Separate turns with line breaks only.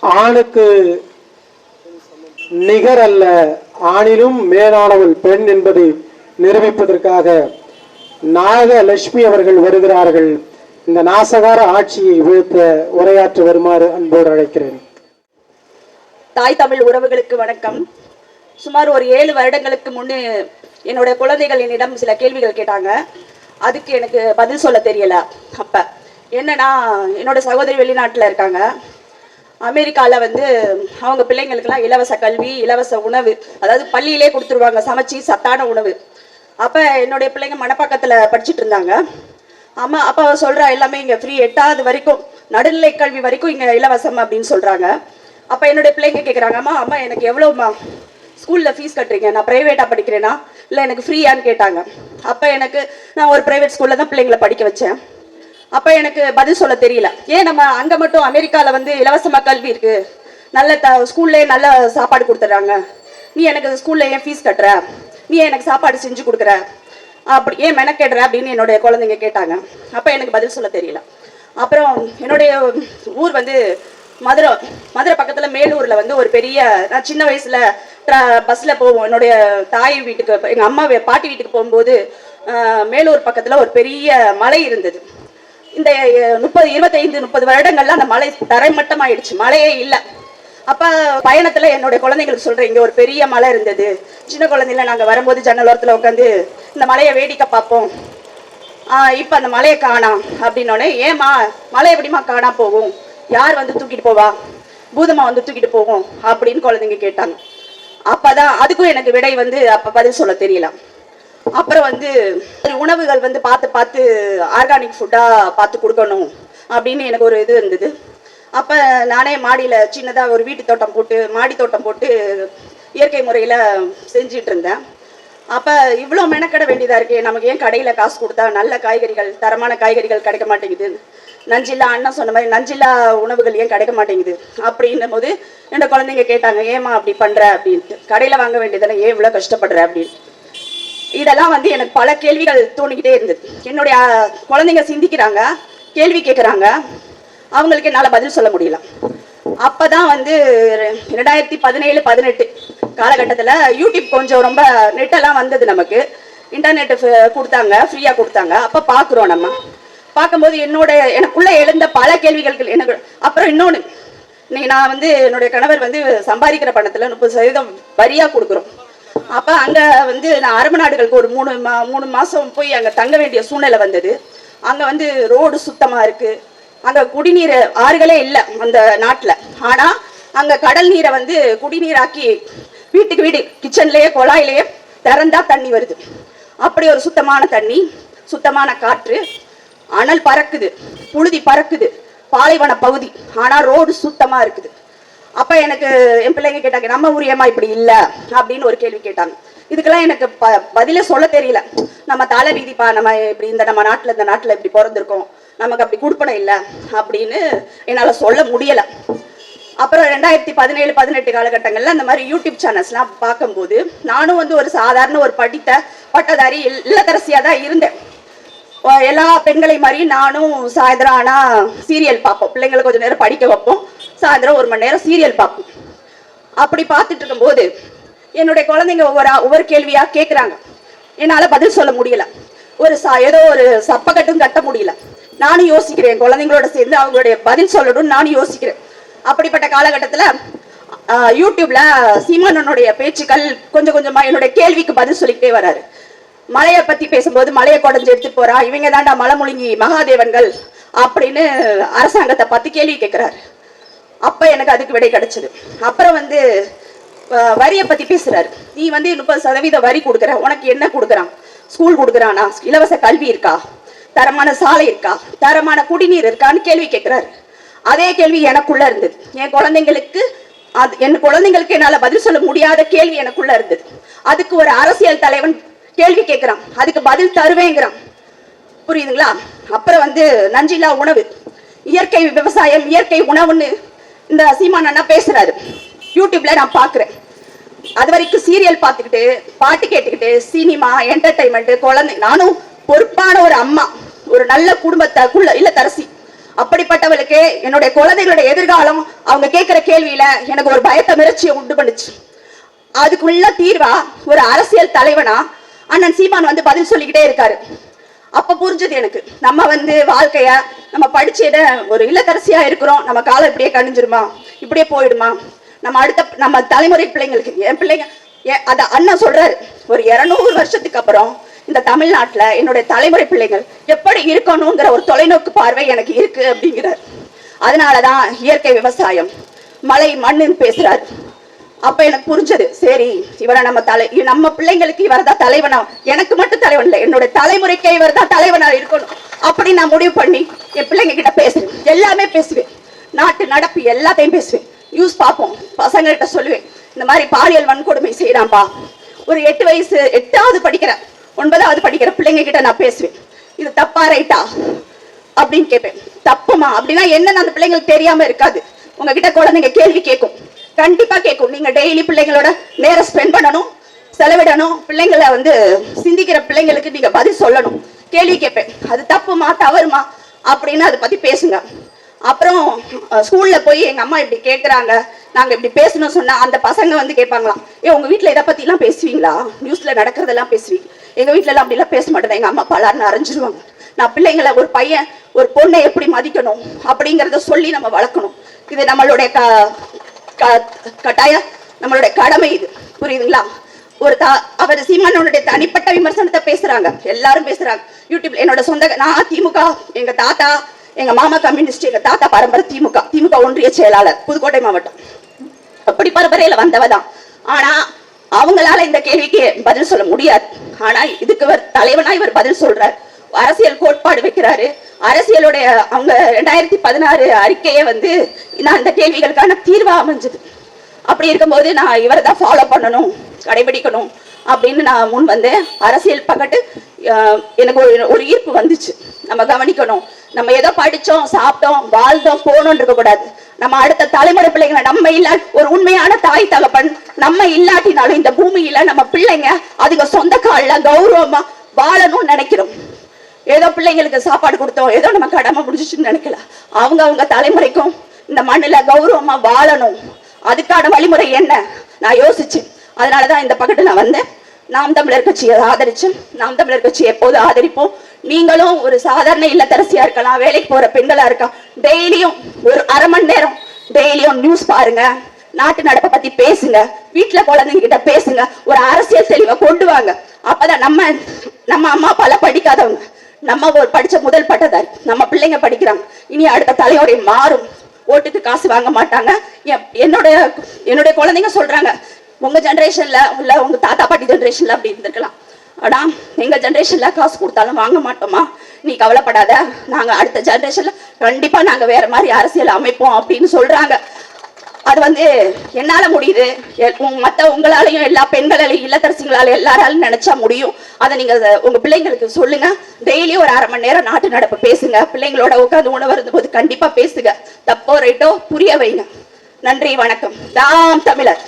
ஆணுக்கு நிகர் அல்ல ஆணிலும் மேலானவள் பெண் என்பதை நிரூபிப்பதற்காக நாகலட்சுமி அவர்கள் வருகிறார்கள். இந்த நாசகார ஆட்சியை வீழ்த்த உரையாற்ற வருமாறு அன்போடு அழைக்கிறேன்.
தாய் தமிழ் உறவுகளுக்கு வணக்கம். சுமார் ஒரு ஏழு வருடங்களுக்கு முன்னே என்னுடைய குழந்தைகள் என்னிடம் சில கேள்விகள் கேட்டாங்க. அதுக்கு எனக்கு பதில் சொல்ல தெரியல. அப்ப என்னன்னா என்னோட சகோதரி வெளிநாட்டில் இருக்காங்க. அமெரிக்காவில் வந்து அவங்க பிள்ளைங்களுக்கெல்லாம் இலவச கல்வி இலவச உணவு அதாவது பள்ளியிலே கொடுத்துருவாங்க சமைச்சி சத்தான உணவு. அப்போ என்னுடைய பிள்ளைங்க மணப்பாக்கத்தில் படிச்சுட்டு இருந்தாங்க. அம்மா அப்பா சொல்கிறா எல்லாமே இங்கே ஃப்ரீ எட்டாவது வரைக்கும் நடுநிலை கல்வி வரைக்கும் இங்கே இலவசம் அப்படின்னு சொல்கிறாங்க அப்போ என்னுடைய பிள்ளைங்க கேட்குறாங்க அம்மா அம்மா எனக்கு எவ்வளோம்மா ஸ்கூலில் ஃபீஸ் கட்டுறீங்க நான் ப்ரைவேட்டாக படிக்கிறேனா? இல்லை எனக்கு ஃப்ரீயான்னு கேட்டாங்க. அப்போ எனக்கு நான் ஒரு ப்ரைவேட் ஸ்கூலில் தான் பிள்ளைங்களை படிக்க வச்சேன். அப்போ எனக்கு பதில் சொல்ல தெரியல. ஏன் நம்ம அங்கே மட்டும் அமெரிக்காவில் வந்து இலவசமாக கல்வி இருக்கு? நல்ல த ஸ்கூல்லே நல்ல சாப்பாடு கொடுத்துட்றாங்க. நீ எனக்கு ஸ்கூலில் ஏன் ஃபீஸ் கட்டுற? நீ ஏன் எனக்கு சாப்பாடு செஞ்சு கொடுக்குற? அப்படி ஏன் மெனக்கெடுற அப்படின்னு என்னுடைய குழந்தைங்க கேட்டாங்க. அப்போ எனக்கு பதில் சொல்ல தெரியல. அப்புறம் என்னுடைய ஊர் வந்து மதுரை மதுரை பக்கத்தில் மேலூரில் வந்து ஒரு பெரிய நான் சின்ன வயசில் பஸ்ஸில் போவோம். என்னுடைய தாய் வீட்டுக்கு எங்கள் அம்மா பாட்டி வீட்டுக்கு போகும்போது மேலூர் பக்கத்தில் ஒரு பெரிய மலை இருந்தது. இந்த முப்பது இருபத்தைந்து முப்பது வருடங்கள்ல அந்த மலை தரைமட்டமாயிடுச்சு. மழையே இல்லை. அப்ப பயணத்துல என்னுடைய குழந்தைங்களுக்கு சொல்றேன் இங்க ஒரு பெரிய மலை இருந்தது. சின்ன குழந்தைல நாங்க வரும்போது ஜன்னல் உட்காந்து இந்த மலையை வேடிக்கை பார்ப்போம். ஆஹ் இப்ப அந்த மலையை காணாம் அப்படின்னோடனே ஏமா மலை எப்படிமா காணா போகும்? யார் வந்து தூக்கிட்டு போவா? பூதமா வந்து தூக்கிட்டு போகும் அப்படின்னு குழந்தைங்க கேட்டாங்க. அப்பதான் அதுக்கும் எனக்கு விடை வந்து அப்ப பதில் சொல்ல தெரியல. அப்புறம் வந்து உணவுகள் வந்து பார்த்து பார்த்து ஆர்கானிக் ஃபுட்டாக பார்த்து கொடுக்கணும் அப்படின்னு எனக்கு ஒரு இது இருந்தது. அப்போ நானே மாடியில் சின்னதாக ஒரு வீட்டு தோட்டம் போட்டு மாடி தோட்டம் போட்டு இயற்கை முறையில் செஞ்சிட்டு இருந்தேன். அப்போ இவ்வளோ மெனக்கட வேண்டியதாக இருக்கே நமக்கு ஏன் கடையில் காசு கொடுத்தா நல்ல காய்கறிகள் தரமான காய்கறிகள் கிடைக்க மாட்டேங்குது? நஞ்சில்லா அண்ணன் சொன்ன மாதிரி நஞ்சில்லா உணவுகள் ஏன் கிடைக்க மாட்டேங்குது? அப்படின்னும் போது என்னோட குழந்தைங்க கேட்டாங்க ஏமா அப்படி பண்ணுற அப்படின்ட்டு. கடையில் வாங்க வேண்டியதானே ஏன் இவ்வளோ கஷ்டப்படுற? அப்படின்னு. இதெல்லாம் வந்து எனக்கு பல கேள்விகள் தோணிக்கிட்டே இருந்தது. என்னுடைய குழந்தைங்க சிந்திக்கிறாங்க கேள்வி கேட்குறாங்க அவங்களுக்கு என்னால் பதில் சொல்ல முடியல. அப்போ தான் வந்து ரெ- ரெண்டாயிரத்தி பதினேழு பதினெட்டு காலகட்டத்தில் யூடியூப் கொஞ்சம் ரொம்ப நெட்டெல்லாம் வந்தது நமக்கு. இன்டர்நெட் கொடுத்தாங்க ஃப்ரீயாக கொடுத்தாங்க. அப்போ பார்க்குறோம் நம்ம. பார்க்கும்போது என்னோட எனக்குள்ளே எழுந்த பல கேள்விகளுக்கு எனக்கு அப்புறம் இன்னொன்று இன்னைக்கு நான் வந்து என்னுடைய கணவர் வந்து சம்பாதிக்கிற பணத்தில் முப்பது சதவீதம் வரியாக கொடுக்குறோம். அப்போ அங்கே வந்து நான் அரபு நாடுகளுக்கு ஒரு மூணு மா மூணு மாதம் போய் அங்கே தங்க வேண்டிய சூழ்நிலை வந்தது. அங்கே வந்து ரோடு சுத்தமாக இருக்குது அங்கே குடிநீர் ஆறுகளே இல்லை அந்த நாட்டில். ஆனால் அங்கே கடல் நீரை வந்து குடிநீராக்கி வீட்டுக்கு வீடு கிச்சன்லேயே குழாயிலேயே திறந்தா தண்ணி வருது. அப்படி ஒரு சுத்தமான தண்ணி சுத்தமான காற்று அனல் பறக்குது புழுதி பறக்குது பாலைவன பகுதி. ஆனால் ரோடு சுத்தமாக இருக்குது. அப்ப எனக்கு என் பிள்ளைங்க கேட்டாங்க நம்ம ஊர் ஏமா இப்படி இல்ல? அப்படின்னு ஒரு கேள்வி கேட்டாங்க. இதுக்கெல்லாம் எனக்கு ப பதிலே சொல்ல தெரியல. நம்ம தலை வீதிப்பா நம்ம இப்படி இந்த நம்ம நாட்டுல இந்த நாட்டுல இப்படி பிறந்திருக்கோம். நமக்கு அப்படி கொடுப்பனை இல்லை அப்படின்னு என்னால சொல்ல முடியல. அப்புறம் ரெண்டாயிரத்தி பதினேழு பதினெட்டு காலகட்டங்கள்ல அந்த மாதிரி யூடியூப் சேனல்ஸ்லாம் பார்க்கும்போது நானும் வந்து ஒரு சாதாரண ஒரு படித்த பட்டதாரி இல்லதரசியா தான் இருந்தேன். எல்லா பெண்களை மாதிரி நானும் சாயந்தரம் ஆனா சீரியல் பார்ப்போம். பிள்ளைங்களை கொஞ்சம் நேரம் படிக்க வைப்போம். சாயந்தரம் ஒரு மணி நேரம் சீரியல் பார்ப்போம். அப்படி பார்த்துட்டு இருக்கும்போது என்னுடைய குழந்தைங்க ஒவ்வொரு ஒவ்வொரு கேள்வியா கேட்குறாங்க என்னால பதில் சொல்ல முடியல. ஒரு சா ஏதோ ஒரு சப்பக்கட்டும் கட்ட முடியல. நானும் யோசிக்கிறேன் குழந்தைங்களோட சேர்ந்து அவங்களுடைய பதில் சொல்லணும்னு நானும் யோசிக்கிறேன். அப்படிப்பட்ட காலகட்டத்தில் யூடியூப்ல சீமானனுடைய பேச்சுக்கள் கொஞ்சம் கொஞ்சமா என்னுடைய கேள்விக்கு பதில் சொல்லிக்கிட்டே வராரு. மலையை பத்தி பேசும்போது மலையை குடஞ்சு எடுத்துட்டு போறா இவங்க தாண்டா மலைமுழுங்கி மகாதேவன்கள் அப்படின்னு அரசாங்கத்தை பார்த்து கேள்வி கேட்குறாரு அப்போ எனக்கு அதுக்கு விடை கிடைச்சது. அப்புறம் வந்து வரியை பற்றி பேசுகிறாரு நீ வந்து முப்பது சதவீத வரி கொடுக்குற. உனக்கு என்ன கொடுக்குறான்? ஸ்கூல் கொடுக்குறானா? இலவச கல்வி இருக்கா? தரமான சாலை இருக்கா? தரமான குடிநீர் இருக்கான்னு கேள்வி கேட்குறாரு அதே கேள்வி எனக்குள்ள இருந்தது. என் குழந்தைங்களுக்கு அது என் குழந்தைங்களுக்கு என்னால் பதில் சொல்ல முடியாத கேள்வி எனக்குள்ள இருந்தது. அதுக்கு ஒரு அரசியல் தலைவன் கேள்வி கேட்குறான் அதுக்கு பதில் தருவேங்கிறான். புரியுதுங்களா? அப்புறம் வந்து நஞ்சில்லா உணவு. இயற்கை விவசாயம் இயற்கை உணவுன்னு இந்த சீமான் அண்ணா பேசுறாரு. யூடியூப்ல நான் பாக்குறேன். அது வரைக்கும் சீரியல் பார்த்துக்கிட்டு பாட்டு கேட்டுக்கிட்டு சினிமா என்டர்டைன்மெண்ட் குழந்தை. நானும் பொறுப்பான ஒரு அம்மா. ஒரு நல்ல குடும்பத்தை குள்ள இல்ல தரசி. அப்படிப்பட்டவளுக்கு என்னுடைய குழந்தைகளுடைய எதிர்காலம் அவங்க கேட்கிற கேள்வியில எனக்கு ஒரு பயத்தை மிரட்சியை உண்டு பண்ணுச்சு. அதுக்குள்ள தீர்வா ஒரு அரசியல் தலைவனா அண்ணன் சீமான் வந்து பதில் சொல்லிக்கிட்டே இருக்காரு. அப்ப புரிஞ்சது எனக்கு. நம்ம வந்து வாழ்க்கைய நம்ம படிச்சிட ஒரு இல்லத்தரசியா இருக்கிறோம். நம்ம காலம் இப்படியே கணிஞ்சிருமா? இப்படியே போயிடுமா? நம்ம அடுத்த நம்ம தலைமுறை பிள்ளைங்களுக்கு என் பிள்ளைங்க என் அத அண்ணன் சொல்றாரு. ஒரு இருநூறு வருஷத்துக்கு அப்புறம் இந்த தமிழ்நாட்டுல என்னுடைய தலைமுறை பிள்ளைகள் எப்படி இருக்கணுங்கிற ஒரு தொலைநோக்கு பார்வை எனக்கு இருக்கு அப்படிங்கிறார். அதனாலதான் இயற்கை விவசாயம் மலை மண்ணுன்னு பேசுறாரு. அப்ப எனக்கு புரிஞ்சது. சரி இவரை நம்ம தலை நம்ம பிள்ளைங்களுக்கு இவர் தான் தலைவனா? எனக்கு மட்டும் தலைவன் இல்லை. என்னோட தலைமுறைக்கே இவர் தான் தலைவனா இருக்கணும். அப்படி நான் முடிவு பண்ணி என் பிள்ளைங்க கிட்ட பேசுவேன். எல்லாமே பேசுவேன். நாட்டு நடப்பு எல்லாத்தையும் பேசுவேன். நியூஸ் பார்ப்போம். பசங்கள்கிட்ட சொல்லுவேன். இந்த மாதிரி பாலியல் வன்கொடுமை செய்யறான்பா ஒரு எட்டு வயசு எட்டாவது படிக்கிற ஒன்பதாவது படிக்கிற பிள்ளைங்க கிட்ட நான் பேசுவேன். இது தப்பா ரைட்டா? அப்படின்னு கேட்பேன். தப்புமா? அப்படின்னா என்னன்னு அந்த பிள்ளைங்களுக்கு தெரியாம இருக்காது. உங்ககிட்ட குழந்தைங்க கேள்வி கேட்கும். கண்டிப்பா கேட்கும். நீங்க டெய்லி பிள்ளைங்களோட நேரம் ஸ்பெண்ட் பண்ணணும் செலவிடணும். பிள்ளைங்களை வந்து சிந்திக்கிற பிள்ளைங்களுக்கு நீங்க பதில் சொல்லணும். கேள்வி கேட்பேன். அது தப்புமா தவறுமா அப்படின்னு அதை பத்தி பேசுங்க. அப்புறம் ஸ்கூல்ல போய் எங்க அம்மா இப்படி கேட்கறாங்க நாங்க இப்படி பேசணும் சொன்னா அந்த பசங்க வந்து கேட்பாங்களாம் ஏ உங்க வீட்ல இதை பத்தி எல்லாம் பேசுவீங்களா? நியூஸ்ல நடக்கிறதெல்லாம் பேசுவீங்க. எங்க வீட்ல எல்லாம் அப்படி எல்லாம் பேச மாட்டேன். எங்க அம்மா பலார்னு அரைஞ்சிருவாங்க. நான் பிள்ளைங்களை ஒரு பையன் ஒரு பொண்ணை எப்படி மதிக்கணும் அப்படிங்கறத சொல்லி நம்ம வளர்க்கணும். இது நம்மளுடைய க கட்டாயம் நம்மளுடைய கடமை இது. புரியுதுங்களா? ஒரு தா அவர் சீமானோடைய தனிப்பட்ட விமர்சனத்தை பேசுறாங்க. எல்லாரும் பேசுறாங்க. யூடியூப்ல என்னோட சொந்த நான் திமுக எங்க தாத்தா எங்க மாமா கம்யூனிஸ்ட் எங்க தாத்தா பரம்பரை திமுக திமுக ஒன்றிய செயலாளர் புதுக்கோட்டை மாவட்டம். அப்படி பரம்பரையில வந்தவ தான் ஆனா அவங்களால இந்த கேள்விக்கு பதில் சொல்ல முடியாது. ஆனா இதுக்கு இவர் தலைவனா இவர் பதில் சொல்றார். அரசியல் கோட்பாடு வைக்கிறாரு. அரசியலுடைய அவங்க ரெண்டாயிரத்தி பதினாறு அறிக்கையை வந்து நான் அந்த கேள்விகளுக்கான தீர்வா அமைஞ்சது. அப்படி இருக்கும்போது நான் இவரை தான் ஃபாலோ பண்ணணும் கடைபிடிக்கணும் அப்படின்னு நான் முன் வந்தேன். அரசியல் பக்கத்து எனக்கு ஒரு ஒரு ஈர்ப்பு வந்துச்சு. நம்ம கவனிக்கணும். நம்ம ஏதோ படித்தோம் சாப்பிட்டோம் வாழ்ந்தோம் போகணும்னு இருக்கக்கூடாது நம்ம அடுத்த தலைமுறை பிள்ளைங்களை நம்ம இல்லா ஒரு உண்மையான தாய் தகப்பன் நம்ம இல்லாட்டினாலும் இந்த பூமியில நம்ம பிள்ளைங்க அதுங்க சொந்த காலில் கௌரவமா வாழணும்னு நினைக்கிறோம். ஏதோ பிள்ளைங்களுக்கு சாப்பாடு கொடுத்தோம். ஏதோ நம்ம கடமை முடிஞ்சிச்சுன்னு நினைக்கல. அவங்க அவங்க தலைமுறைக்கும் இந்த மண்ணில் கௌரவமா வாழணும். அதுக்கான வழிமுறை என்ன? நான் யோசிச்சேன். அதனாலதான் இந்த பக்கத்து நான் வந்தேன். நாம் தமிழர் கட்சியை ஆதரிச்சு நாம் தமிழர் கட்சியை எப்போது ஆதரிப்போம்? நீங்களும் ஒரு சாதாரண இல்லத்தரசியா இருக்கலாம் வேலைக்கு போற பெண்களா இருக்கா டெய்லியும் ஒரு அரை மணி நேரம் டெய்லியும் நியூஸ் பாருங்க. நாட்டு நடப்பை பத்தி பேசுங்க. வீட்டுல குழந்தைங்க கிட்ட பேசுங்க. ஒரு அரசியல் தெளிவை கொண்டு வாங்க. அப்பதான் நம்ம நம்ம அம்மா அப்பால படிக்காதவங்க. நம்ம ஒரு படிச்ச முதல் பட்டதாரி. நம்ம பிள்ளைங்க படிக்கிறாங்க இனி அடுத்த தலையோரை மாறும். ஓட்டுக்கு காசு வாங்க மாட்டாங்க. என்- என்னுடைய என்னுடைய குழந்தைங்க சொல்றாங்க உங்க ஜென்ரேஷன்ல உள்ள உங்க தாத்தா பாட்டி ஜென்ரேஷன்ல அப்படி இருந்திருக்கலாம். ஆனா எங்க ஜென்ரேஷன்ல காசு கொடுத்தாலும் வாங்க மாட்டோமா? நீ கவலைப்படாத. நாங்க அடுத்த ஜென்ரேஷன்ல கண்டிப்பா நாங்க வேற மாதிரி அரசியல் அமைப்போம் அப்படின்னு சொல்றாங்க. அது வந்து என்னால முடியுது. எ- மத்த உங்களாலையும் எல்லா பெண்களாலையும் இல்லத்தரசிங்களால எல்லாராலும் நினைச்சா முடியும். அதை நீங்க உங்க பிள்ளைங்களுக்கு சொல்லுங்க. டெய்லி ஒரு அரை மணி நேரம் நாட்டு நடப்பு பேசுங்க. பிள்ளைங்களோட உட்காந்து உணவு போது கண்டிப்பா பேசுங்க. தப்போ ரைட்டோ புரிய வைங்க. நன்றி வணக்கம். தாம் தமிழர்.